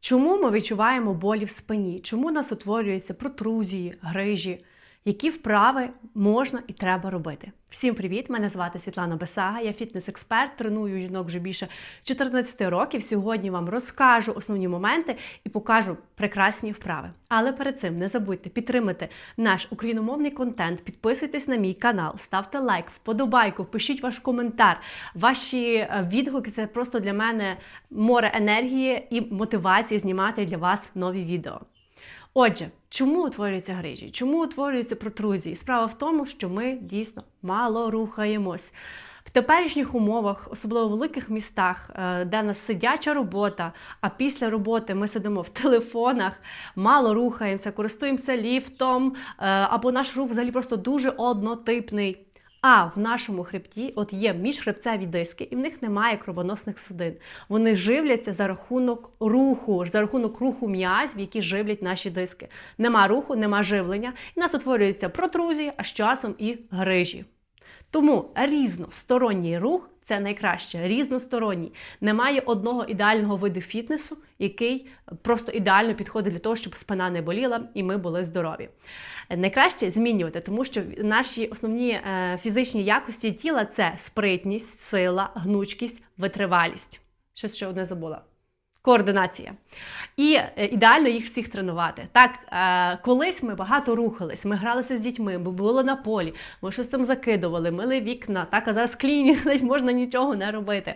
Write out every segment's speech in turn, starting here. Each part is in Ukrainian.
Чому ми відчуваємо болі в спині? Чому у нас утворюються протрузії, грижі? Які вправи можна і треба робити? Всім привіт! Мене звати Світлана Бесага, я фітнес-експерт, треную жінок вже більше 14 років. Сьогодні вам розкажу основні моменти і покажу прекрасні вправи. Але перед цим не забудьте підтримати наш україномовний контент, підписуйтесь на мій канал, ставте лайк, вподобайку, пишіть ваш коментар. Ваші е, відгуки це просто для мене море енергії і мотивації знімати для вас нові відео. Отже, чому утворюються грижі? Чому утворюються протрузії? Справа в тому, що ми дійсно мало рухаємось. В теперішніх умовах, особливо в великих містах, е, де нас сидяча робота, а після роботи ми сидимо в телефонах, мало рухаємося, користуємося ліфтом, е, або наш рух взагалі просто дуже однотипний. А в нашому хребті от є міжхребцеві диски, і в них немає кровоносних судин. Вони живляться за рахунок руху, за рахунок руху м'язів, які живлять наші диски. Нема руху, нема живлення, і в нас утворюються протрузії, а з часом і грижі. Тому різносторонній рух це найкраще, різносторонній. Немає одного ідеального виду фітнесу, який просто ідеально підходить для того, щоб спина не боліла і ми були здорові. Найкраще змінювати, тому що наші основні е, фізичні якості тіла це спритність, сила, гнучкість, витривалість. Щось ще одне забула. Координація. І е, ідеально їх всіх тренувати. Так, е, колись ми багато рухались, ми гралися з дітьми, ми були на полі, ми щось там закидували, мили вікна, так, а зараз клінінг, можна нічого не робити.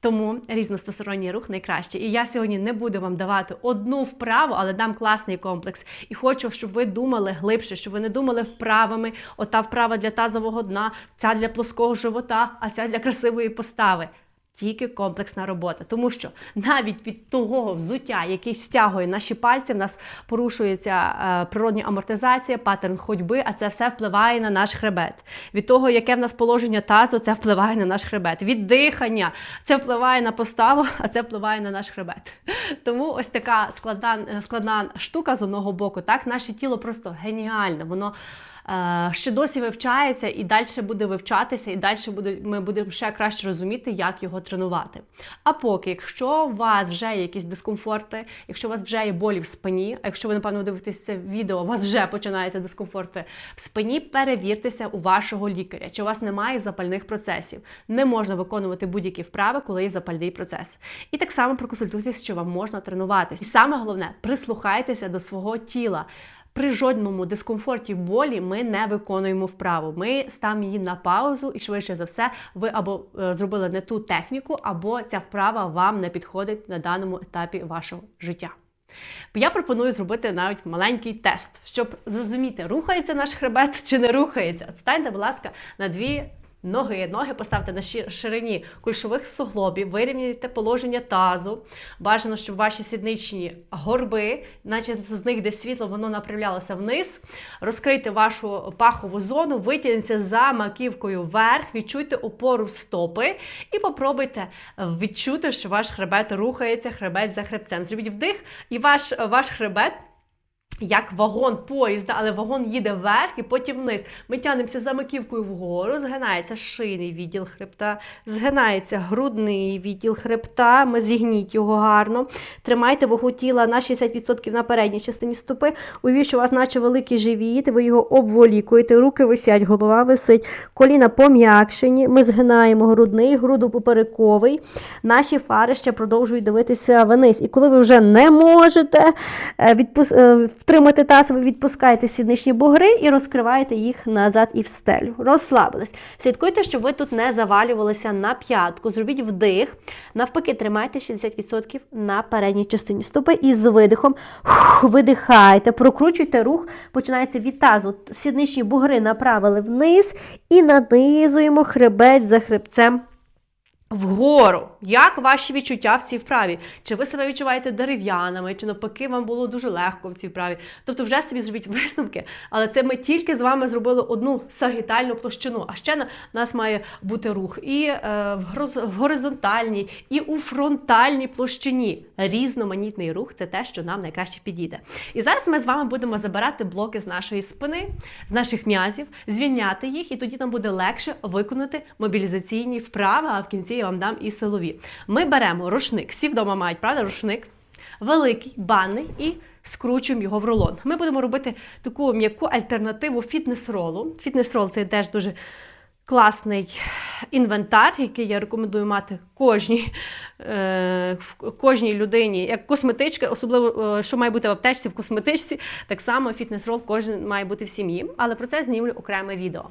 Тому різносторонній рух найкраще. І я сьогодні не буду вам давати одну вправу, але дам класний комплекс. І хочу, щоб ви думали глибше, щоб ви не думали вправами. Ота вправа для тазового дна, ця для плоского живота, а ця для красивої постави. Тільки комплексна робота, тому що навіть від того взуття, який стягує наші пальці, в нас порушується е, природня амортизація, паттерн ходьби, а це все впливає на наш хребет. Від того, яке в нас положення тазу, це впливає на наш хребет. Від дихання це впливає на поставу, а це впливає на наш хребет. Тому ось така складна, складна штука з одного боку. Так, наше тіло просто геніальне. Воно ще досі вивчається і далі буде вивчатися, і далі буде, ми будемо ще краще розуміти, як його тренувати. А поки, якщо у вас вже є якісь дискомфорти, якщо у вас вже є болі в спині, а якщо ви, напевно, дивитесь це відео, у вас вже починаються дискомфорти в спині, перевіртеся у вашого лікаря, чи у вас немає запальних процесів. Не можна виконувати будь-які вправи, коли є запальний процес. І так само проконсультуйтесь, що вам можна тренуватися. І саме головне, прислухайтеся до свого тіла. При жодному дискомфорті болі ми не виконуємо вправу. Ми ставимо її на паузу, і швидше за все, ви або е, зробили не ту техніку, або ця вправа вам не підходить на даному етапі вашого життя. Я пропоную зробити навіть маленький тест, щоб зрозуміти, рухається наш хребет чи не рухається. Станьте, будь ласка, на дві ноги. Ноги поставте на ширині кульшових суглобів, вирівняйте положення тазу. Бажано, щоб ваші сідничні горби, наче з них де світло, воно направлялося вниз. Розкрийте вашу пахову зону, витягніться за маківкою вверх, відчуйте опору в стопи і попробуйте відчути, що ваш хребет рухається, хребет за хребцем. Зробіть вдих, і ваш, ваш хребет як вагон поїзда, але вагон їде вверх і потім вниз. Ми тянемося за маківкою вгору, згинається шийний відділ хребта, згинається грудний відділ хребта. Ми зігніть його гарно. Тримайте вагу тіла на 60% на передній частині стопи. Уявіть, що у вас, наче великий живіт, ви його обволікуєте, руки висять, голова висить, коліна пом'якшені. Ми згинаємо грудний, грудопоперековий. Наші фари ще продовжують дивитися вниз. І коли ви вже не можете е, відпустити втримати таз, ви відпускаєте сідничні бугри і розкриваєте їх назад і в стелю. Розслабились. Слідкуйте, щоб ви тут не завалювалися на п'ятку. Зробіть вдих. Навпаки, тримайте 60% на передній частині стопи. І з видихом видихайте, прокручуйте рух, починається від тазу. Сідничні бугри направили вниз і нанизуємо хребець за хребцем. Вгору, як ваші відчуття в цій вправі? Чи ви себе відчуваєте дерев'яними, чи навпаки, вам було дуже легко в цій вправі? Тобто, вже собі зробіть висновки, але це ми тільки з вами зробили одну сагітальну площину. А ще на нас має бути рух і е, в горизонтальній, і у фронтальній площині. Різноманітний рух це те, що нам найкраще підійде. І зараз ми з вами будемо забирати блоки з нашої спини, з наших м'язів, звільняти їх, і тоді нам буде легше виконати мобілізаційні вправи. А в кінці я вам дам і силові. Ми беремо рушник. Всі вдома мають, правда, рушник. великий, банний і скручуємо його в рулон. Ми будемо робити таку м'яку альтернативу фітнес-ролу. Фітнес-рол це теж дуже класний інвентар, який я рекомендую мати кожній, е, кожній людині, як косметичка, особливо, е, що має бути в аптечці, в косметичці, так само фітнес-рол кожен має бути в сім'ї, але про це знімлю окреме відео.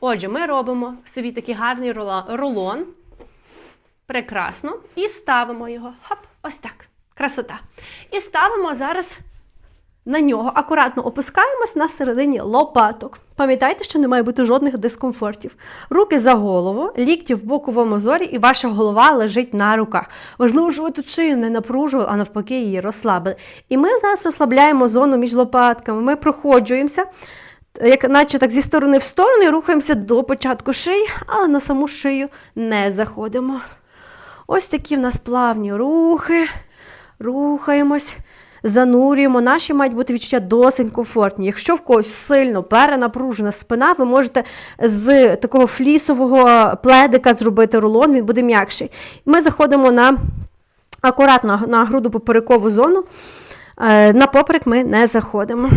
Отже, ми робимо собі такий гарний рулон. Прекрасно. І ставимо його. Хоп, ось так. Красота. І ставимо зараз на нього, акуратно опускаємось на середині лопаток. Пам'ятайте, що не має бути жодних дискомфортів. Руки за голову, лікті в боковому зорі, і ваша голова лежить на руках. Важливо, щоб ви тут шию не напружували, а навпаки, її розслабили. І ми зараз розслабляємо зону між лопатками. Ми проходжуємося, як наче так зі сторони в сторону, і рухаємося до початку шиї, але на саму шию не заходимо. Ось такі в нас плавні рухи. Рухаємось, занурюємо. Наші мають бути відчуття досить комфортні. Якщо в когось сильно перенапружена спина, ви можете з такого флісового пледика зробити рулон, він буде м'якший. Ми заходимо на акуратно на груду поперекову зону. Е, На поперек ми не заходимо.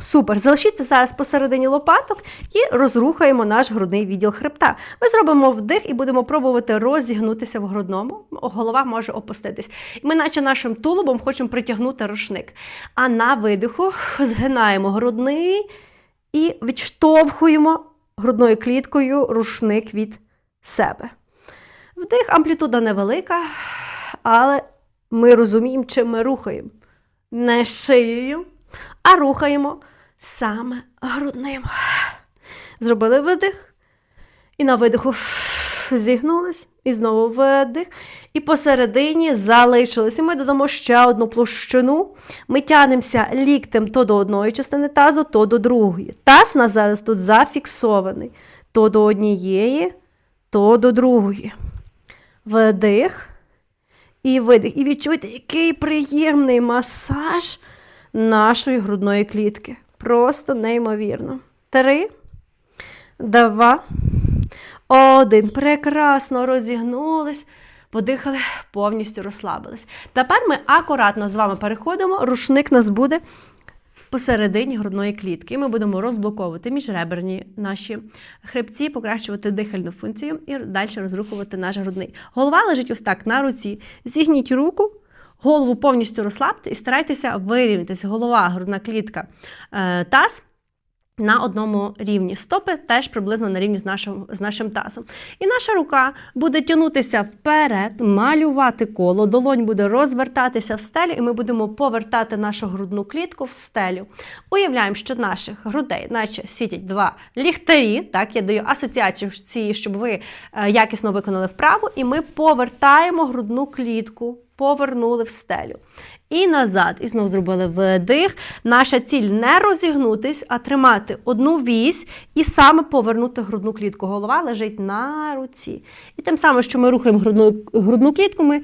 Супер. Залишіться зараз посередині лопаток і розрухаємо наш грудний відділ хребта. Ми зробимо вдих і будемо пробувати розігнутися в грудному. Голова може опуститись. Ми, наче нашим тулубом, хочемо притягнути рушник. А на видиху згинаємо грудний і відштовхуємо грудною кліткою рушник від себе. Вдих, амплітуда невелика, але ми розуміємо, чим ми рухаємо. Не шиєю, а рухаємо саме грудним. Зробили видих. І на видиху зігнулись. І знову видих. І посередині залишились. І ми додамо ще одну площину. Ми тянемося ліктем то до одної частини тазу, то до другої. Таз у нас зараз тут зафіксований. То до однієї, то до другої. Вдих. І видих. І відчуйте, який приємний масаж нашої грудної клітки. Просто неймовірно. Три, два, один. Прекрасно розігнулись. Подихали, повністю розслабились. Тепер ми акуратно з вами переходимо. Рушник нас буде посередині грудної клітки. Ми будемо розблоковувати міжреберні наші хребці, покращувати дихальну функцію і далі розрухувати наш грудний. Голова лежить ось так на руці. Зігніть руку, голову повністю розслабте і старайтеся вирівнятися. Голова, грудна клітка, е, таз. На одному рівні. Стопи теж приблизно на рівні з нашим, з нашим тазом. І наша рука буде тягнутися вперед, малювати коло, долонь буде розвертатися в стелю, і ми будемо повертати нашу грудну клітку в стелю. Уявляємо, що наших грудей, наче світять два ліхтарі. Так, я даю асоціацію ці, щоб ви е, якісно виконали вправу, і ми повертаємо грудну клітку, повернули в стелю. І назад. І знову зробили вдих. Наша ціль не розігнутись, а тримати одну вісь і саме повернути грудну клітку. Голова лежить на руці. І тим самим, що ми рухаємо грудну, грудну клітку, ми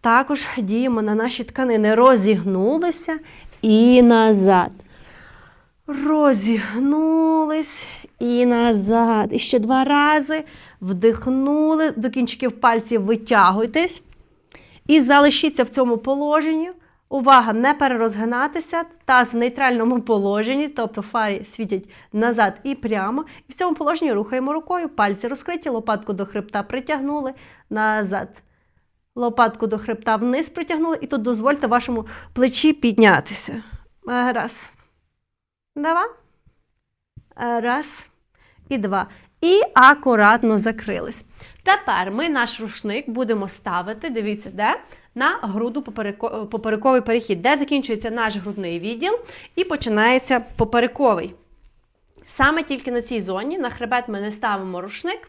також діємо на наші тканини. Розігнулися і назад. Розігнулись і назад. І ще два рази. Вдихнули, до кінчиків пальців витягуйтесь. І залишіться в цьому положенні. Увага, не перерозгинатися, таз в нейтральному положенні, тобто фарі світять назад і прямо. І в цьому положенні рухаємо рукою, пальці розкриті, лопатку до хребта притягнули назад. Лопатку до хребта вниз притягнули, і тут дозвольте вашому плечі піднятися. Раз. Два. Раз. І два. І акуратно закрились. Тепер ми наш рушник будемо ставити, дивіться, де? На груду поперековий перехід, де закінчується наш грудний відділ і починається поперековий. Саме тільки на цій зоні, на хребет ми не ставимо рушник.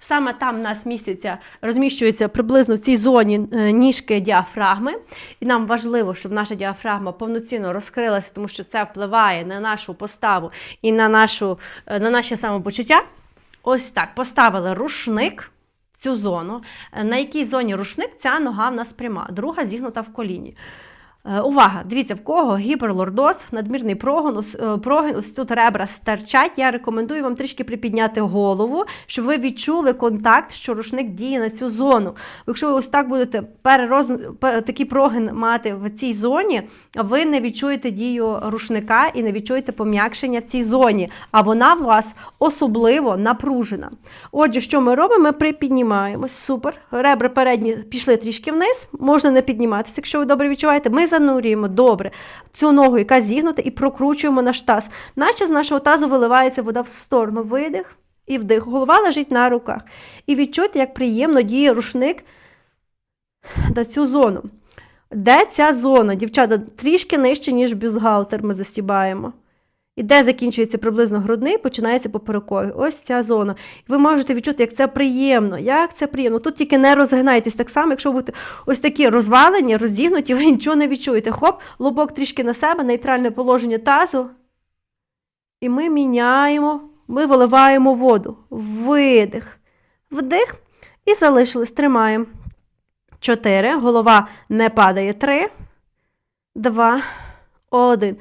Саме там в нас містяться, розміщуються приблизно в цій зоні е, ніжки діафрагми. І нам важливо, щоб наша діафрагма повноцінно розкрилася, тому що це впливає на нашу поставу і на, нашу, е, на наше самопочуття. Ось так, поставили рушник в цю зону. Е, На якій зоні рушник ця нога в нас пряма, друга зігнута в коліні. Е, Увага! Дивіться, в кого гіперлордоз, надмірний прогон, е, ось тут ребра стирчать. Я рекомендую вам трішки припідняти голову, щоб ви відчули контакт, що рушник діє на цю зону. Якщо ви ось так будете перероз... такий прогин мати в цій зоні, ви не відчуєте дію рушника і не відчуєте пом'якшення в цій зоні, а вона у вас особливо напружена. Отже, що ми робимо? Ми припіднімаємось. Супер. Ребра передні пішли трішки вниз, можна не підніматися, якщо ви добре відчуваєте. Ми занурюємо добре цю ногу, яка зігнута, і прокручуємо наш таз. Наче з нашого тазу виливається вода в сторону. Видих і вдих. Голова лежить на руках. І відчуйте, як приємно діє рушник на цю зону. Де ця зона, дівчата, трішки нижче, ніж бюзгалтер ми застібаємо. І де закінчується приблизно грудний, починається поперековий. Ось ця зона. І ви можете відчути, як це приємно. Як це приємно. Тут тільки не розгинайтесь так само, якщо ви будете ось такі розвалені, роздігнуті, ви нічого не відчуєте. Хоп, лобок трішки на себе, нейтральне положення тазу. І ми міняємо, ми виливаємо воду. Видих. Вдих. І залишились. Тримаємо. Чотири. Голова не падає. Три, два, один.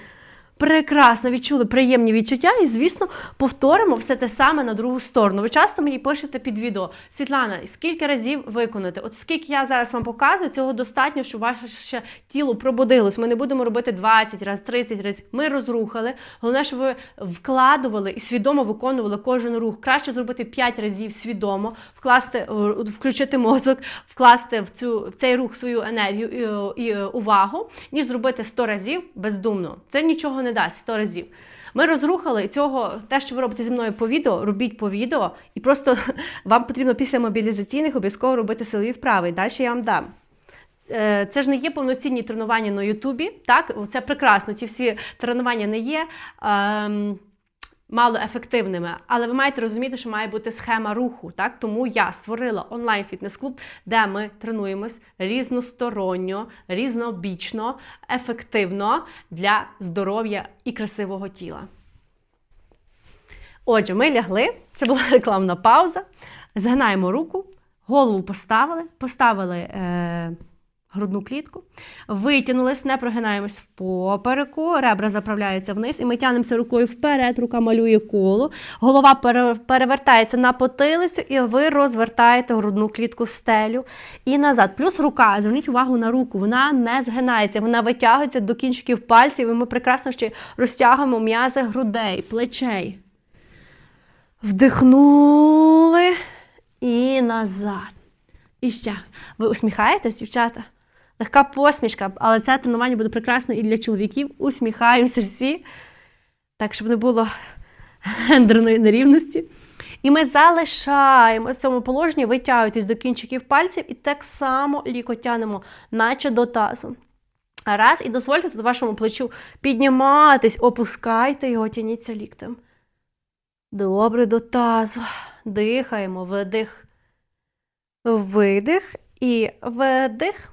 Прекрасно відчули приємні відчуття, і, звісно, повторимо все те саме на другу сторону. Ви часто мені пишете під відео, Світлана, скільки разів виконати? От скільки я зараз вам показую, цього достатньо, щоб ваше тіло пробудилось. Ми не будемо робити 20 разів, 30 разів. Ми розрухали. Головне, щоб ви вкладували і свідомо виконували кожен рух. Краще зробити 5 разів свідомо, вкласти, е, включити мозок, вкласти в цю в цей рух свою енергію і, і е, увагу, ніж зробити 100 разів бездумно. Це нічого не дасть 100 разів. Ми розрухали цього, те, що ви робите зі мною по відео, робіть по відео, і просто вам потрібно після мобілізаційних обов'язково робити силові вправи. І далі я вам дам. Е, Це ж не є повноцінні тренування на Ютубі. Так, це прекрасно. Ті всі тренування не є. Ем, малоефективними, але ви маєте розуміти, що має бути схема руху. Так? Тому я створила онлайн фітнес-клуб, де ми тренуємось різносторонньо, різнобічно, ефективно для здоров'я і красивого тіла. Отже, ми лягли, це була рекламна пауза. Згинаємо руку, голову поставили, поставили е, грудну клітку, витягнулись, не прогинаємось в попереку, ребра заправляються вниз, і ми тягнемося рукою вперед, рука малює коло, голова перевертається на потилицю, і ви розвертаєте грудну клітку в стелю і назад. Плюс рука, зверніть увагу на руку, вона не згинається, вона витягується до кінчиків пальців, і ми прекрасно ще розтягуємо м'язи грудей, плечей. Вдихнули і назад. І ще. Ви усміхаєтесь, дівчата? Легка посмішка, але це тренування буде прекрасно і для чоловіків. Усміхаємося всі, так, щоб не було гендерної нерівності. І ми залишаємо в цьому положенні, витягуєтесь до кінчиків пальців і так само лікоть тянемо, наче до тазу. Раз, і дозвольте тут вашому плечу підніматись, опускайте його, тяніться ліктем. Добре до тазу. Дихаємо, видих. Видих і видих.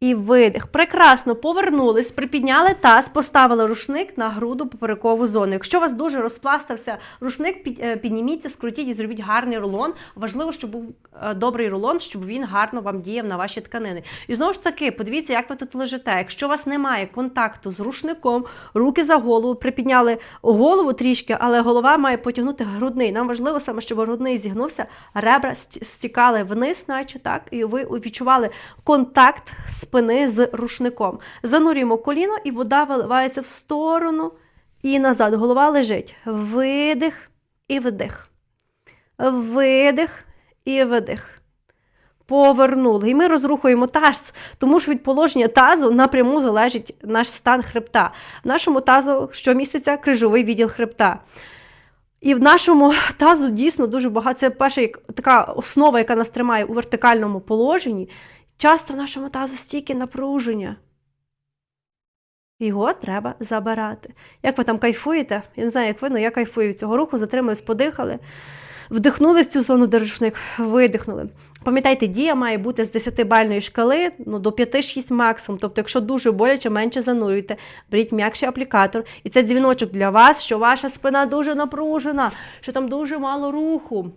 І видих. Прекрасно повернулись, припідняли таз, поставили рушник на груду поперекову зону. Якщо у вас дуже розпластався рушник, е, підніміться, скрутіть і зробіть гарний рулон. Важливо, щоб був е, добрий рулон, щоб він гарно вам діяв на ваші тканини. І знову ж таки, подивіться, як ви тут лежите. Якщо у вас немає контакту з рушником, руки за голову, припідняли голову трішки, але голова має потягнути грудний. Нам важливо саме, щоб грудний зігнувся, ребра стікали вниз, наче так, і ви відчували контакт спини з рушником. Занурюємо коліно, і вода виливається в сторону і назад. Голова лежить. Видих і вдих. Видих і видих. Повернули. І ми розрухуємо таз, тому що від положення тазу напряму залежить наш стан хребта. В нашому тазу, що міститься, крижовий відділ хребта. І в нашому тазу дійсно дуже багато. Це перша така основа, яка нас тримає у вертикальному положенні. Часто в нашому тазу стільки напруження. Його треба забирати. Як ви там кайфуєте? Я не знаю, як ви, але я кайфую від цього руху, затримались, подихали, вдихнули в цю зону, де видихнули. Пам'ятайте, дія має бути з 10-бальної шкали ну, до 5-6 максимум. Тобто, якщо дуже боляче, менше занурюйте, беріть м'якший аплікатор. І це дзвіночок для вас, що ваша спина дуже напружена, що там дуже мало руху.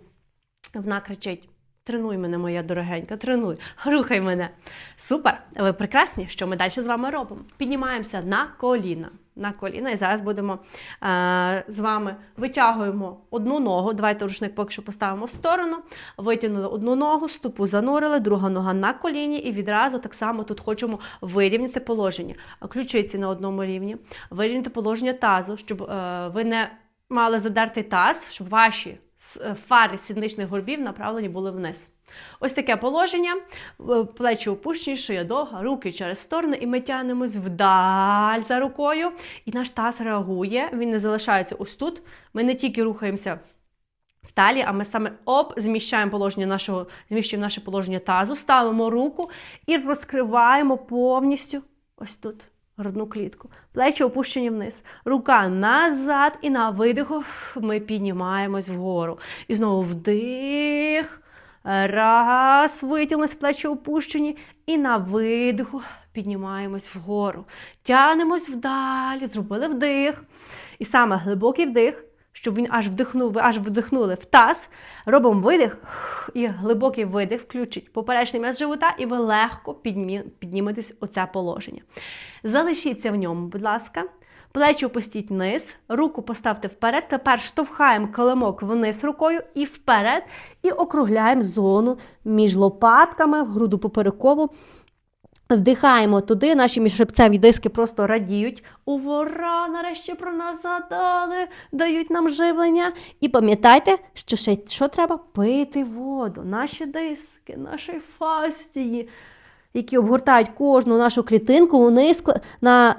Вона кричить: Тренуй мене, моя дорогенька, тренуй, рухай мене. Супер! Ви прекрасні. Що ми далі з вами робимо? Піднімаємося на коліна. На коліна. І зараз будемо е, з вами витягуємо одну ногу. Давайте рушник поки що поставимо в сторону. Витягнули одну ногу, стопу занурили, друга нога на коліні, і відразу так само тут хочемо вирівняти положення. Ключиці на одному рівні, вирівняти положення тазу, щоб е, ви не мали задертий таз, щоб ваші фари сідничних горбів направлені були вниз. Ось таке положення, плечі опущені, шия довга, руки через сторони, і ми тягнемось вдаль за рукою, і наш таз реагує, він не залишається ось тут. Ми не тільки рухаємося в талії, а ми саме оп, зміщаємо положення нашого, зміщуємо наше положення тазу, ставимо руку і розкриваємо повністю ось тут. Грудну клітку. Плечі опущені вниз. Рука назад і на видиху ми піднімаємось вгору. І знову вдих. Раз, витягнулись, плечі опущені. І на видиху піднімаємось вгору. Тянемось вдалі, зробили вдих. І саме глибокий вдих, щоб він аж вдихнув, ви аж вдихнули в таз. Робимо видих і глибокий видих включить поперечний м'яз живота, і ви легко підніметесь у це положення. Залишіться в ньому, будь ласка. Плечі опустіть вниз, руку поставте вперед. Тепер штовхаємо килимок вниз рукою і вперед, і округляємо зону між лопатками, в груду поперекову. Вдихаємо туди, наші міжхребцеві диски просто радіють. Увора, нарешті про нас згадали, дають нам живлення. І пам'ятайте, що ще що треба? Пити воду. Наші диски, наші фастії, які обгортають кожну нашу клітинку, вони на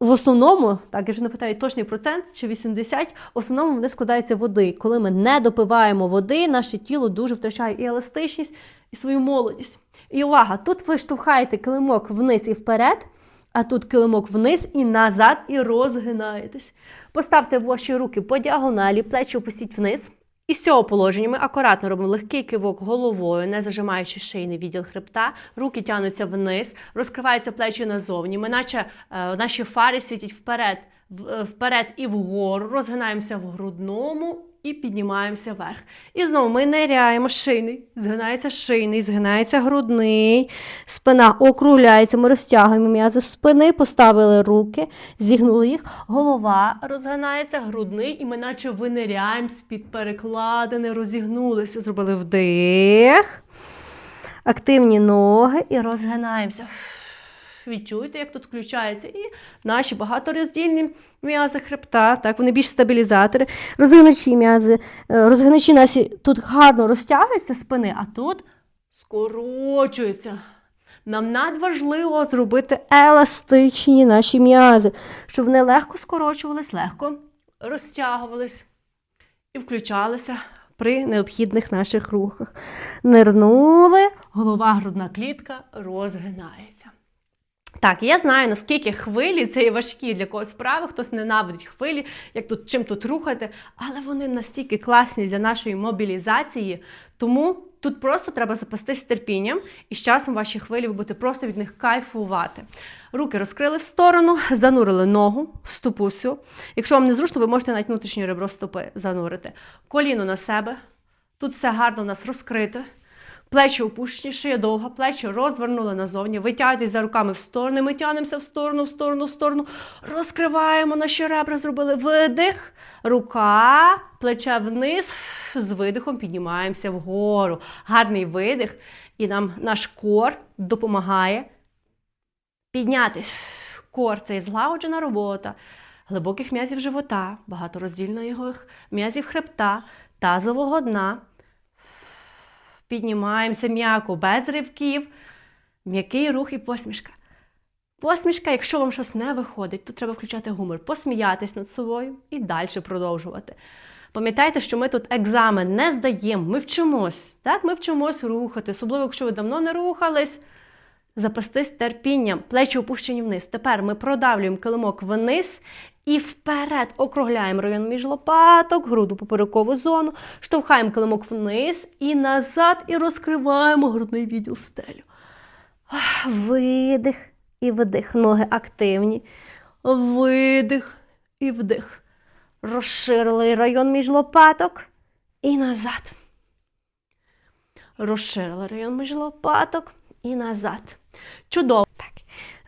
в основному, так я вже не питаю точний процент чи 80, в основному вони складаються води. Коли ми не допиваємо води, наше тіло дуже втрачає і еластичність, і свою молодість. І увага! Тут ви штовхаєте килимок вниз і вперед, а тут килимок вниз і назад, і розгинаєтесь. Поставте ваші руки по діагоналі, плечі опустіть вниз. І з цього положення ми акуратно робимо легкий кивок головою, не зажимаючи шийний відділ хребта. Руки тягнуться вниз, розкриваються плечі назовні. Ми наче е, наші фари світять вперед, в- е, вперед і вгору, розгинаємося в грудному і піднімаємося вверх. І знову ми ниряємо шийний, згинається шийний, згинається грудний, спина округляється, ми розтягуємо м'язи спини, поставили руки, зігнули їх, голова розгинається, грудний, і ми наче виниряємо з-під перекладини, розігнулися, зробили вдих, активні ноги і розгинаємося. Відчуйте, як тут включаються і наші багатороздільні м'язи хребта, так, вони більш стабілізатори, розгиначі м'язи, е, розгиначі наші тут гарно розтягуються спини, а тут скорочуються. Нам надважливо зробити еластичні наші м'язи, щоб вони легко скорочувались, легко розтягувались і включалися при необхідних наших рухах. Нирнули, голова, грудна клітка розгинається. Так, я знаю, наскільки хвилі це є важкі для когось вправи, хтось ненавидить хвилі, як тут чим тут рухати, але вони настільки класні для нашої мобілізації, тому тут просто треба запастись терпінням, і з часом ваші хвилі ви будете просто від них кайфувати. Руки розкрили в сторону, занурили ногу, стопу всю. Якщо вам незручно, ви можете навіть внутрішнє ребро стопи занурити. Коліно на себе. Тут все гарно у нас розкрите. Плечі опущені, шия довга, плечі розвернули назовні. Витягуйтесь за руками в сторони. Ми тягнемося в сторону, в сторону, в сторону. Розкриваємо наші ребра, зробили видих. Рука, плече вниз. З видихом піднімаємося вгору. Гарний видих. І нам наш кор допомагає піднятись. Кор це злагоджена робота глибоких м'язів живота, багатороздільних м'язів хребта, тазового дна. Піднімаємося м'яко, без ривків, м'який рух і посмішка. Посмішка, якщо вам щось не виходить, то треба включати гумор, посміятись над собою і далі продовжувати. Пам'ятайте, що ми тут екзамен не здаємо, ми вчимось. Так, ми вчимось рухати, особливо, якщо ви давно не рухались. Запастись терпінням, плечі опущені вниз. Тепер ми продавлюємо килимок вниз і вперед округляємо район між лопаток, груду поперекову зону, штовхаємо килимок вниз і назад, і розкриваємо грудний відділ стелю. Видих і вдих. Ноги активні. Видих і вдих. Розширили район між лопаток і назад. розширили район між лопаток і назад. Чудово.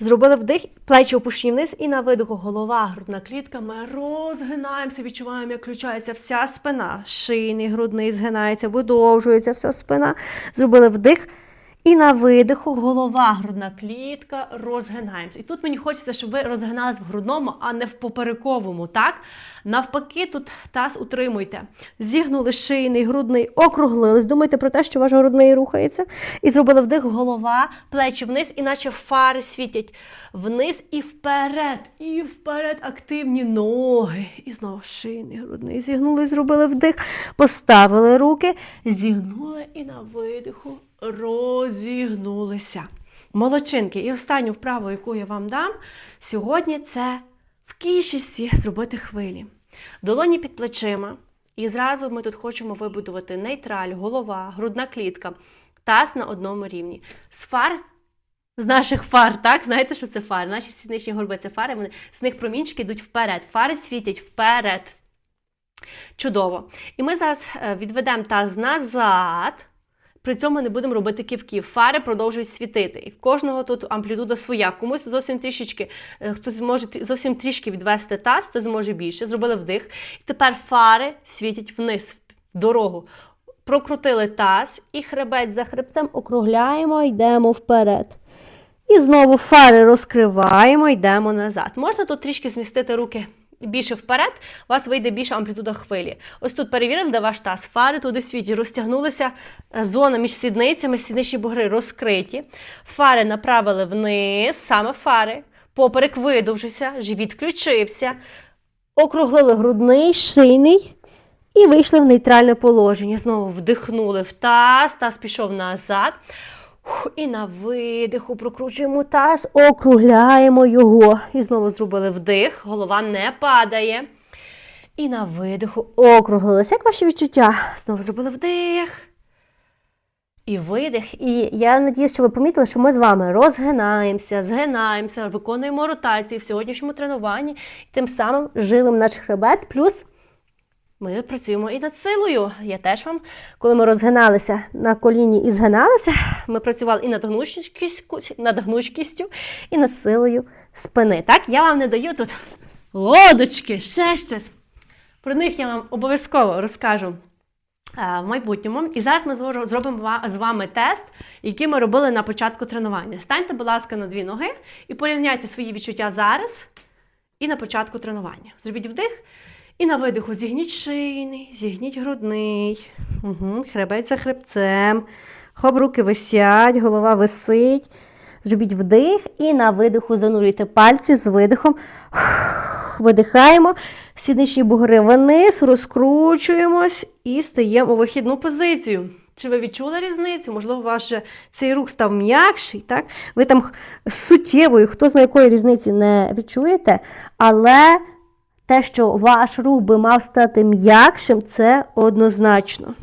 Зробили вдих, плечі опущені вниз і на видиху голова, грудна клітка. Ми розгинаємося, відчуваємо, як включається вся спина. Шийний, грудний згинається, видовжується вся спина. Зробили вдих. І на видиху голова, грудна клітка, розгинаємося. І тут мені хочеться, щоб ви розгинались в грудному, а не в поперековому. Так? Навпаки, тут таз утримуйте. Зігнули шийний, грудний, округлились. Думайте про те, що ваш грудний рухається. І зробили вдих, голова, плечі вниз, іначе фари світять вниз і вперед. І вперед активні ноги. І знову шийний, грудний. Зігнули, зробили вдих, поставили руки, зігнули і на видиху розігнулися. Молодчинки. І останню вправу, яку я вам дам сьогодні, це в кішечці зробити хвилі. Долоні під плечима. І зразу ми тут хочемо вибудувати нейтраль, голова, грудна клітка, таз на одному рівні. З фар, з наших фар, так? Знаєте, що це фари? Наші сідничні горби це фари, вони, з них промінчики йдуть вперед. Фари світять вперед. Чудово. І ми зараз е, відведемо таз назад. При цьому не будемо робити ківків. Фари продовжують світити. І в кожного тут амплітуда своя. Комусь зовсім трішечки, е, хтось зможе зовсім трішки відвести таз, хтось зможе більше. Зробили вдих. І тепер фари світять вниз, в дорогу. Прокрутили таз і хребець за хребцем округляємо, йдемо вперед. І знову фари розкриваємо, йдемо назад. Можна тут трішки змістити руки більше вперед, у вас вийде більша амплітуда хвилі. Ось тут перевірили, де ваш таз. Фари туди світі, розтягнулися е, зона між сідницями, сідничні бугри розкриті. Фари направили вниз, саме фари. Поперек видовжився, живіт включився. Округлили грудний, шийний. І вийшли в нейтральне положення. Знову вдихнули в таз, таз пішов назад. І на видиху прокручуємо таз, округляємо його. І знову зробили вдих, голова не падає. І на видиху округлилися. Як ваші відчуття? Знову зробили вдих. І видих. І я надію, що ви помітили, що ми з вами розгинаємося, згинаємося, виконуємо ротації в сьогоднішньому тренуванні, і тим самим живемо наш хребет. Плюс ми працюємо і над силою. Я теж вам, коли ми розгиналися на коліні і згиналися, ми працювали і над гнучкістю, над гнучкістю, і над силою спини. Так, я вам не даю тут лодочки, ще щось. Про них я вам обов'язково розкажу е, в майбутньому. І зараз ми зробимо з вами тест, який ми робили на початку тренування. Станьте, будь ласка, на дві ноги і порівняйте свої відчуття зараз і на початку тренування. Зробіть вдих. І на видиху зігніть шийний, зігніть грудний, угу. хребець за хребцем. Хоп, руки висять, голова висить. Зробіть вдих і на видиху занурюйте пальці з видихом. Видихаємо. Сідничні бугри вниз, розкручуємось і стаємо у вихідну позицію. Чи ви відчули різницю? Можливо, ваш цей рух став м'якший, так? Ви там суттєвою, хто знає якої різниці не відчуєте, але те, що ваш рух би мав стати м'якшим, це однозначно.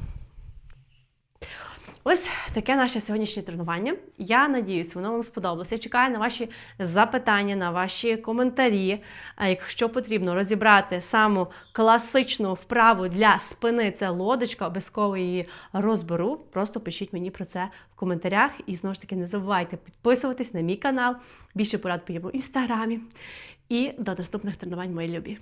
Ось таке наше сьогоднішнє тренування. Я надіюсь, воно вам сподобалося. Я чекаю на ваші запитання, на ваші коментарі. Якщо потрібно розібрати саму класичну вправу для спини, це лодочка, обов'язково її розберу. Просто пишіть мені про це в коментарях. І знову ж таки, не забувайте підписуватись на мій канал. Більше порад по в інстаграмі. І до наступних тренувань, мої любі.